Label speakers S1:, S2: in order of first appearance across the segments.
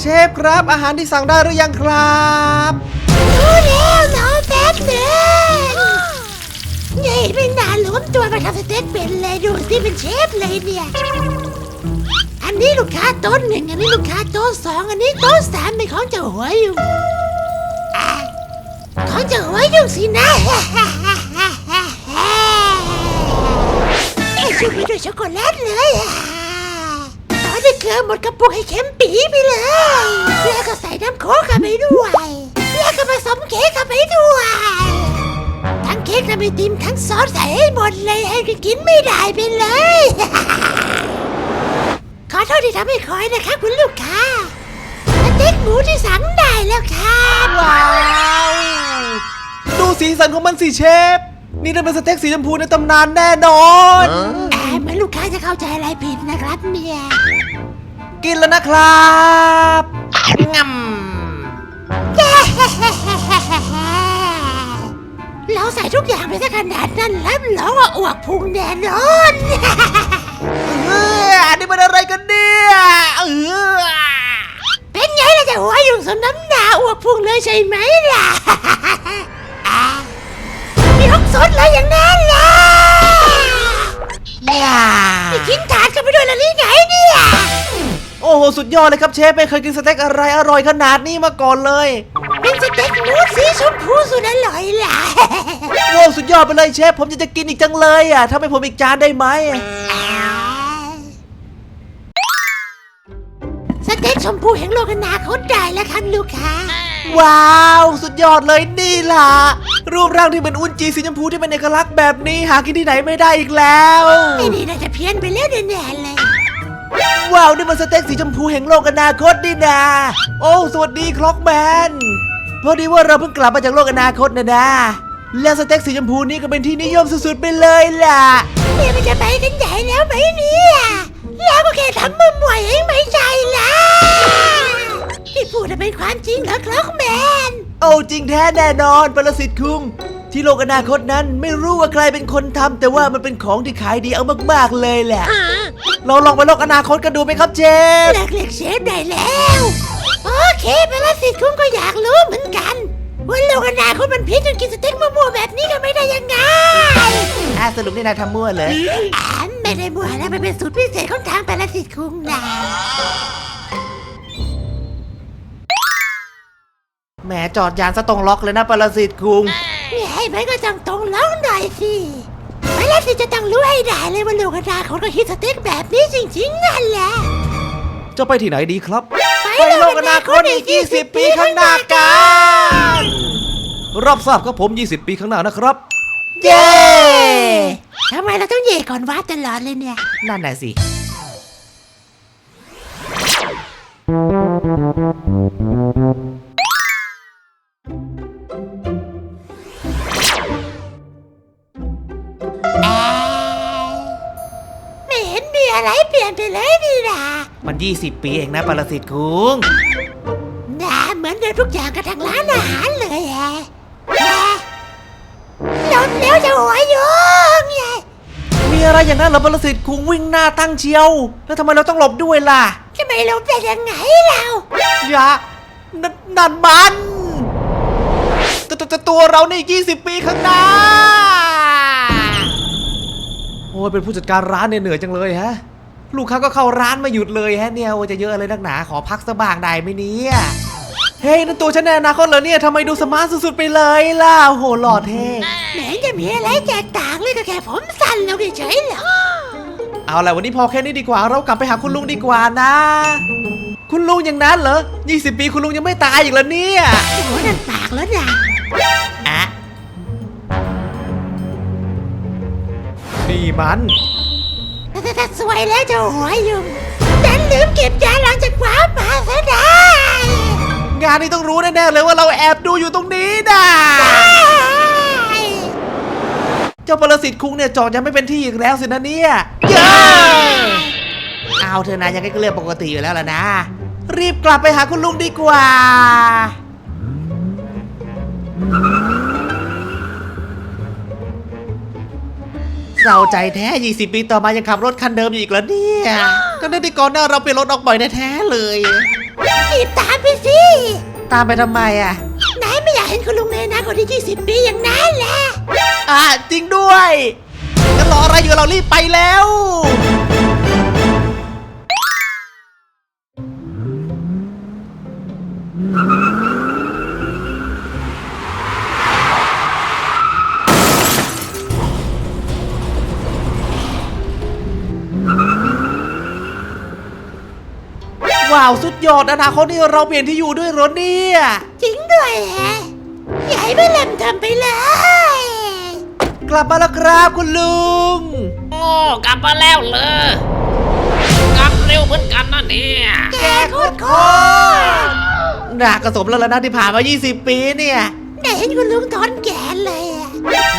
S1: เชฟครับ อาหารที่สั่งได้หรือยังครับ
S2: รู้แล้วน้องแป๊บหนึ่งใหญ่ไม่นานหลวมตัวมาทำสเต็กเป็นเลยดูสิเป็นเชฟเลยเนี่ย อันนี้ลูกค้าโต๊ะหนึ่งอันนี้ลูกค้าโต๊ะสองอันนี้โต๊ะสามเป็นของเจ้าหัวอยู่ ของเจ้าหัวอยู่สินะ ไอ้ชูไปด้วยช็อกโกแลตเลยอะตอนนี้เกลือหมดกระปุกให้เค็มปีไปเลยแล้วก็ใส่น้ำโค้กเข้าไปด้วยแล้วก็ผสมเค้กเข้าไปด้วย ทั้งเค้กทั้งไอติมทั้งซอสใส่ให้หมดเลยให้กินไม่ได้ไปเลย ขอโทษที่ทำให้คอยนะคะคุณลูกค้าสเต็กหมูที่สั่งได้แล้วครับ
S1: ว้าว ดูสีสันของมันสิเชฟ นี่ต้องเป็นสเต็กสีชมพูในตำนานแน่นอน
S2: แอบเหมือนลูกค้าจะเข้าใจอะไรผิดนะครับเนี่ย
S1: กินแล้วนะครับงำ
S2: เราใส่ทุกอย่างไปซะขนาดนั้นแล้วเราว่าอวกพุงแน่นอน
S1: เออนี่มันอะไรกันเนี่ยเออ
S2: เป็นไงล่ะจะหัวอยู่สมน้ำหนาอวกพุงเลยใช่ไหมล่ะ อะยกสดเลยอย่างนั้นล่ะ
S1: อย่า
S2: นี่กินถาดกันไปด้วยแล้วนี่ไงเนี่ย
S1: โอ้โห สุดยอดเลยครับเชฟไม่เคยกินสเต็กอะไรอร่อยขนาดนี้มาก่อนเลย
S2: เป็นสเต็กหมูสีชมพูสุดอร่อยล่ะ
S1: โว้วสุดยอดไปเลยเชฟผมจะจะกินอีกจังเลยอะทำให้ผมอีกจานได้ไหม
S2: สเต็กชมพูแห่งโลกอนาคตได้แล้วครับลูกค้า
S1: ว้าว สุดยอดเลยนี่ล่ะ รูปร่างที่เป็นอุนจีสีชมพูที่เป็นเอกลักษณ์แบบนี้หากินที่ไหนไม่ได้อีกแล้ว
S2: ไอ้นี่น่าจะเพี้ยนไปแล้วแน่ๆเลย
S1: ว้าวนี่มันสเต็กสีชมพูแห่งโลกอนาคตนี่นาโอ้สวัสดีคล็อกแมนพอดีว่าเราเพิ่งกลับมาจากโลกอนาคตนะนะและสเต็กสีชมพูนี่ก็เป็นที่นิยมสุดๆไปเลยล่ะ
S2: เนี่ยมันจะไปกันใหญ่แล้วไหมเนี่ยแล้วก็แค่ทำมุมมวยเองไม่ใช่ล่ะ ที่พูดน่ะเป็นความจริงเหรอคล็อกแมน
S1: โอ้จริงแท้แน่นอนปรสิตคุงที่โลกอนาคตนั้นไม่รู้ว่าใครเป็นคนทำแต่ว่ามันเป็นของที่ขายดีเอามากๆเลยแหละ เราลองไปโลกอนาคตกันดูไหมครับเจฟ
S2: เลิกเรียกเชฟได้แล้ว โอเคปรสิตคุณก็อยากรู้เหมือนกันว่าโลกอนาคตมันพิษจนกินสเต็กมั่วๆแบบนี้กันไม่ได้ยังไง
S1: อะสรุปนี่นายทำมั่วเลย
S2: อ่าไม่ได้มั่วแล้วมันเป็นสูตรพิเศษของทางปรสิตคุงนะ
S1: แหมจอดยานซะตรงล็อกเลยนะปรสิตคุง
S2: เนี่ยให้มันก็ต้องตรงล้องหน่อยสิปรสิตจะต้องรู้ให้ได้เลยว่าโลกอนาคตก็คิดสเต็กแบบนี้จริงๆนั่นแหละ
S1: จะไปที่ไหนดีครับ
S2: ไปโลกอนาคตอีก 20 ปีข้างหน้ากัน
S1: รับทราบครับผม 20 ปีข้างหน้านะครับ
S2: เย้ทำไมเราต้องเย่ก่อนว่าตลอดเลยเนี่ย
S1: นั่นน่ะสิ
S2: ไม่ อะไรเปลี่ยนไปเลยนี่นะ
S1: มัน 20 ปีเองนะปรสิตคุง
S2: นะเหมือนเดิมทุกอย่างกับทางร้านอาหารเลยแฮะนะหล่นแล้วจะหัวโยงไง
S1: มีอะไรอย่างนั้นเหรอปรสิตคุงวิ่งหน้าตั้งเชียว แล้วทำไมเราต้องหลบด้วยล่ะ
S2: จะไม่รู้เป็นยังไงเรา
S1: อย่านั่นนั่นมันแตแตแต่ตัวเรานี่ 20 ปีข้างหน้าโอ้ยเป็นผู้จัดการร้านเนี่ยเหนื่อยจังเลยฮะ ลูกค้าก็เข้าร้านไม่หยุดเลยฮะเนี่ยโอ้ยจะเยอะอะไรนักหนาขอพักสักบ้างได้ไหมเนี่ยเฮ้ยนั่นตัวฉันในอนาคตเหรอเนี่ยทำไมดูสมาร์ทสุดๆไปเลยล่ะโอ้โหหล่อเท่
S2: แหมจะมีอะไรแตกต่างเลยก็แค่ผมสั้นแล้วเฉยๆเหรอ
S1: เอาละวันนี้พอแค่นี้ดีกว่า เรากลับไปหาคุณลุงดีกว่านะ คุณลุงอย่างนั้นเหรอ 20 ปีคุณลุงยังไม่ตายอีกแล้วเนี่ย
S2: โอ้โหนั่นปากแล้วนะ
S1: อะ นี่มัน
S2: แต่แต่สวยแล้วจะหัวยุงดันลืมเก็บยาหลังจากฟ้ามาซะได้
S1: งานนี้ต้องรู้แน่ๆเลยว่าเราแอบดูอยู่ตรงนี้นะเจ้าปรสิตคุงเนี่ยจอดยังไม่เป็นที่อีกแล้วสินะเนี่ยเย้เอาเธอนะยังไงก็เรื่องปกติอยู่แล้วล่ะนะ รีบกลับไปหาคุณลุงดีกว่า เศร้าใจแท้ 20 ปีต่อมายังขับรถคันเดิมอยู่อีกแล้วเนี่ย ก็นั่นที่ก่อนหน้าเราเปลี่ยนรถออกบ่อยแท้ๆเลย
S2: รีบตามไปสิ
S1: ตามไปทำไมอะ
S2: นายไม่อยากเห็นคุณลุงในอนาคตที่20 ปีอย่างนั้นแหละ
S1: อะจริงด้วยงั้นรออะไรอยู่เรารีบไปแล้วว้าวสุดยอดอนาคตนี่เราเปลี่ยนที่อยู่ด้วยเหรถเนี่ย
S2: จริงด้วยแฮะใหญ่ไม่ลำทำไปเลย
S1: กลับมาแล้วครับคุณลุง
S3: โอ้กลับมาแล้วเลยกลับเร็วเหมือนกันนะเนี่ย
S2: แกโคตรโคตร
S1: น่ากระสมแล้วล่ะนะที่ผ่านมา 20 ปีเนี่ย
S2: ได้เห็นคุณลุงถอนแขนเลยอะ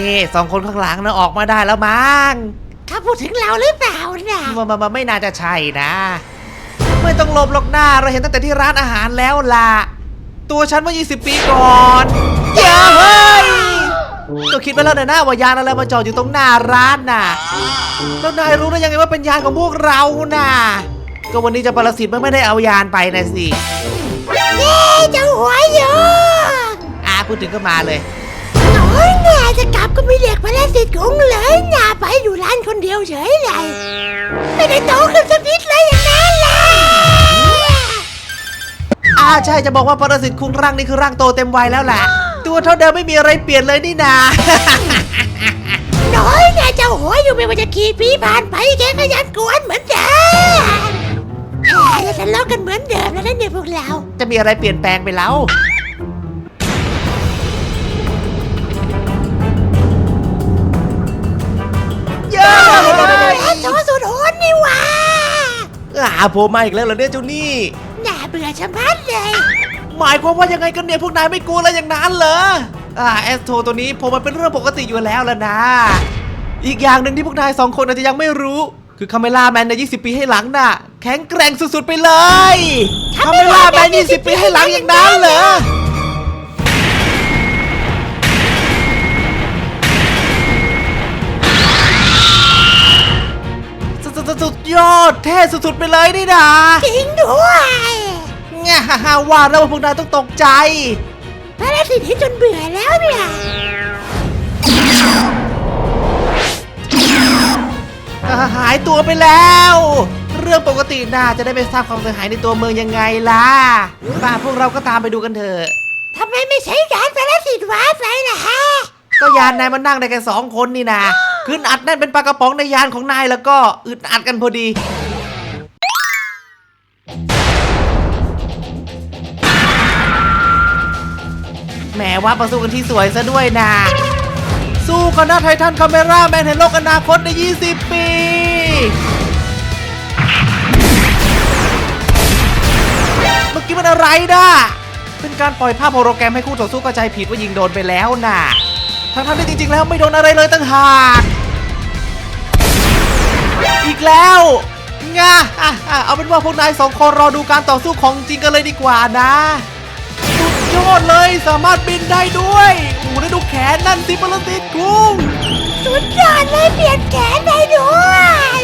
S1: นี่สองคนข้างหลังนะออกมาได้แล้วมั้ง
S2: เขาพูดถึงเราหรือเปล่าน่ะ
S1: มามามาไม่น่าจะใช่นะ ไม่ต้องหลบหรอกหน้าเราเห็นตั้งแต่ที่ร้านอาหารแล้วล่ะ ตัวฉันเมื่อ 20 ปีก่อนอย่าเฮ้ยก็คิดไปแล้วนะหน้าว่ายานอะไรมาจอดอยู่ตรงหน้าร้านน่ะแล้วนายรู้ได้ยังไงว่าเป็นยานของพวกเราน่ะก็วันนี้เจะปรสิตมันไม่ได้เอายานไปนะสิ
S2: เย้เจ้าหัวโยก
S1: อ่าพูดถึงก็มาเลย
S2: น้อยน่าจะกลับก็ไม่เรียกพระสิทธิ์ของเลยน่าไปอยู่ร้านคนเดียวเฉยเลยไม่ได้โตขึ้นสักนิดเลยอย่างนั้นแหละ
S1: อ่าใช่จะบอกว่าปรสิตคุงร่างนี่คือร่างโตเต็มวัยแล้วแหละ ตัวเท่าเดิมไม่มีอะไรเปลี่ยนเลยนี่นา
S2: น้อยน่าเจ้าหัวอยู่ไม่ว่าจะกี่ปีผ่านไปแกก็ยังกวนเหมือนเดิมแหมจะทะเลาะกันเหมือนเดิมแล้วนะเนี่ยพวกเรา
S1: จะมีอะไรเปลี่ยนแปลงไปแล้ว เย้
S2: แอนโซสุดโหดนี่หว่า
S1: อ่าผมมาอีกแล้วเหรอเนี่ยเจ้านี่
S2: น่า เบื่อชะมัดเลย
S1: หมายความว่ายังไงกันเนี่ยพวกนายไม่กลัวอะไรอย่างนั้นเหรออ่าแอสโทตัวนี้ผมมันเป็นเรื่องปกติอยู่แล้วแล้วนะ อีกอย่างหนึ่งที่พวกนายสองคนอาจจะยังไม่รู้ คือคาเมล่าแมนใน 20 ปีให้หลังน่ะ แข็งแกร่งสุดๆไปเลยคาเมล่าแมน 20 ปีให้หลังอย่างนั้นเหรอสุดๆสุดยอดเท่สุดๆไปเลยนี่นะ
S2: จริงด้วย
S1: ง่าฮ่าว่าแล้วว่าพวกนายต้องตกใจ
S2: พระสิทธิ์ที่จนเบื่อแล้วเนี่ย
S1: อ่าหายตัวไปแล้ว เรื่องปกติน่าจะได้ไม่สร้างความเสียหายในตัวเมืองยังไงล่ะป่าพวกเราก็ตามไปดูกันเถอะ
S2: ทำไมไม่ใช้การพระสิทธิ์วาร์ปไปล่ะฮะ
S1: ก็ยานนายมันนั่งได้แค่สองคนนี่นะขึ้นอัดแน่นเป็นปลากระป๋องในยานของนายแล้วก็อึดอัดกันพอดี แหมว่าประสู้กันที่สวยซะด้วยนะ สู้กันนะไททันคาเมราแมนเห็นโลกอนาคตใน 20 ปี เมื่อกี้มันอะไรนะเป็นการปล่อยภาพโฮโลแกรมให้คู่ต่อสู้เข้าใจผิดว่ายิงโดนไปแล้วนะทั้งๆที่จริง ๆ แล้วไม่โดนอะไรเลยตั้งหาก อีกแล้วงาอะเอาเป็นว่าพวกนายสองคนรอดูการต่อสู้ของจริงกันเลยดีกว่านะ ยอดเลยสามารถบินได้ด้วยโอ้โหแล้วดูแขนนั่นสิปรสิตกุ้ง
S2: สุดยอดเลยเปลี่ยนแขนได้ด้วย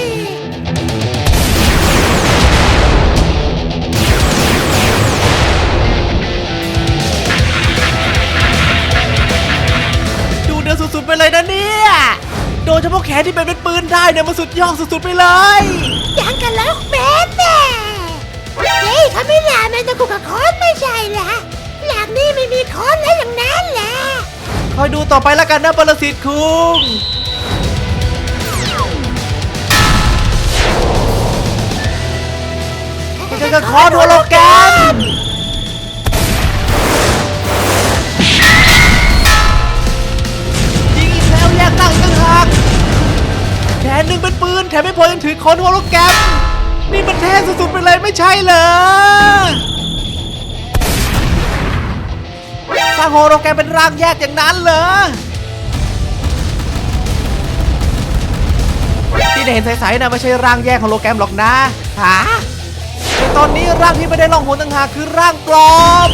S1: ดูเดือดสุดๆไปเลยนะเนี่ย โดยเฉพาะแขนที่เป็นเป็นปืนได้เนี่ยมันสุดยอดสุดๆไปเลย
S2: ยังกันแล้วแม่แม่เฮ้ยเขาไม่ลาแม่ตะกุกกับคอนไม่ใช่เห รอหลังนี้ไม่มีคอนแล้วอย่างนั้นแหละ
S1: คอยดูต่อไปแล้วกันนะปรสิตคุงจะจะขอดูโลแกนยิงอีกแล้วแยกตั้งอีกต่างหากแขนหนึ่งเป็นปืน แถมไม่พอยังถือคอนโฮโลแกรมนี่มันเท่สุดๆไปเลยไม่ใช่เหรอางโฮโลแกรมเป็นร่างแยกอย่างนั้นเหรอที่เห็นใสๆนะไม่ใช่ร่างแยกของโลแกรมหรอกนะฮะแต่ตอนนี้ร่างที่ไม่ได้ล่องหนต่างหากคือร่างปลอม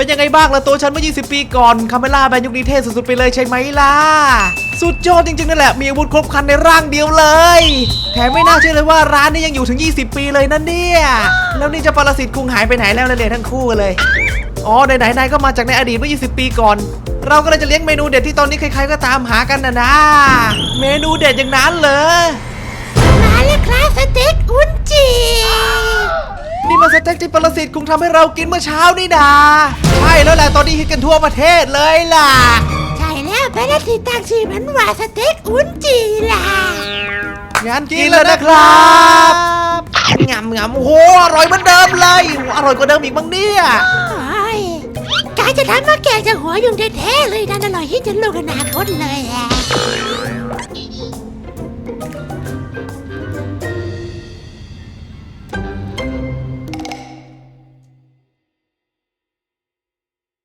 S1: เป็นยังไงบ้างล่ะตัวฉันเมื่อ 20 ปีก่อนคาเมล่าแบนยุคนี้เท่สุดๆไปเลยใช่ไหมล่ะ สุดยอดจริงๆนั่นแหละ มีอาวุธครบครันในร่างเดียวเลย แถมไม่น่าเชื่อเลยว่าร้านนี้ยังอยู่ถึง 20 ปีเลยนะเนี่ย แล้วนี่เจะปรสิตคุงหายไปไหนแล้วล่ะเลยทั้งคู่เลย อ๋อไหนๆนายก็มาจากในอดีตเมื่อ 20 ปีก่อน เราก็เลยจะเลี้ยงเมนูเด็ดที่ตอนนี้ใครๆก็ตามหากันนะนะ เมนูเด็ดอย่างนั้นเลย
S2: มาแล้วครับสเต็กอุนจี
S1: นี่มันสเต็กที่ปรสิตคุงทำให้เรากินเมื่อเช้านี่นาใช่แล้วแหละตอนนี้ฮิตกันทั่วประเทศเลยล่ะ
S2: ใช่แล้วเป็นอาที่ตั้งชื่อมันว่าสเต็กอุนจีล่ะ
S1: งานกินแล้วนะครับงำงำโอ้โหอร่อยเหมือนเดิมเลยอร่อยกว่าเดิมอีกบ้างเนี่ย
S2: โอ้ยกายจะทำมาแกงจากหัวยุงแท้ๆเลยนั่นอร่อยที่จะลูกอนาคตเลยแหละ